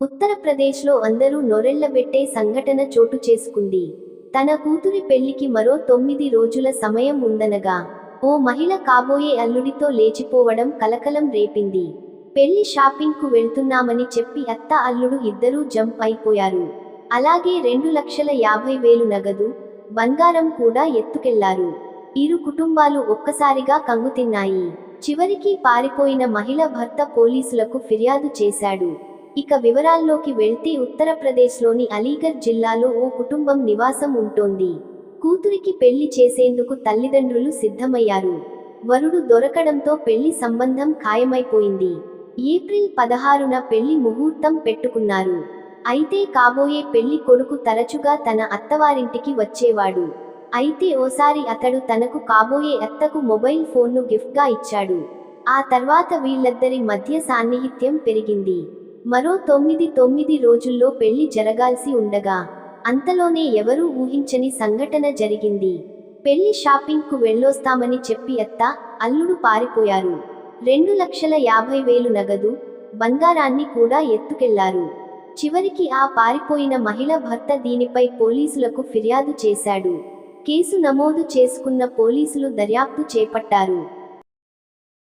ఉత్తరప్రదేశ్లో అందరూ నొరెళ్ళబెట్టే సంఘటన చోటు చేసుకుంది. తన కూతురి పెళ్ళికి మరో తొమ్మిది రోజుల సమయం ఉందనగా ఓ మహిళ కాబోయే అల్లుడితో లేచిపోవడం కలకలం రేపింది. పెళ్ళి షాపింగ్కు వెళ్తున్నామని చెప్పి అత్త అల్లుడు ఇద్దరూ జంప్ అయిపోయారు. అలాగే రెండు లక్షల యాభై వేలు నగదు బంగారం కూడా ఎత్తుకెళ్ళారు. ఇరు కుటుంబాలు ఒక్కసారిగా కంగుతిన్నాయి. చివరికి పారిపోయిన మహిళ భర్త పోలీసులకు ఫిర్యాదు చేశాడు. ఇక వివరాల్లోకి వెళ్తే ఉత్తరప్రదేశ్లోని అలీగర్ జిల్లాలో ఓ కుటుంబం నివాసం ఉంటోంది. కూతురికి పెళ్ళి చేసేందుకు తల్లిదండ్రులు సిద్ధమయ్యారు. వరుడు దొరకడంతో పెళ్ళి సంబంధం ఖాయమైపోయింది. ఏప్రిల్ పదహారున పెళ్ళి ముహూర్తం పెట్టుకున్నారు. అయితే కాబోయే పెళ్ళి కొడుకు తరచుగా తన అత్తవారింటికి వచ్చేవాడు. అయితే ఓసారి అతడు తనకు కాబోయే అత్తకు మొబైల్ ఫోన్ను గిఫ్ట్గా ఇచ్చాడు. ఆ తర్వాత వీళ్ళద్దరి మధ్య సాన్నిహిత్యం పెరిగింది. మరో తొమ్మిది తొమ్మిది రోజుల్లో పెళ్ళి జరగాల్సి ఉండగా అంతలోనే ఎవరూ ఊహించని సంఘటన జరిగింది. పెళ్ళి షాపింగ్కు వెళ్ళొస్తామని చెప్పి అత్త అల్లుడు పారిపోయారు. రెండు లక్షల యాభై వేలు నగదు బంగారాన్ని కూడా ఎత్తుకెళ్ళారు. చివరికి ఆ పారిపోయిన మహిళ భర్త దీనిపై పోలీసులకు ఫిర్యాదు చేశాడు. కేసు నమోదు చేసుకున్న పోలీసులు దర్యాప్తు చేపట్టారు.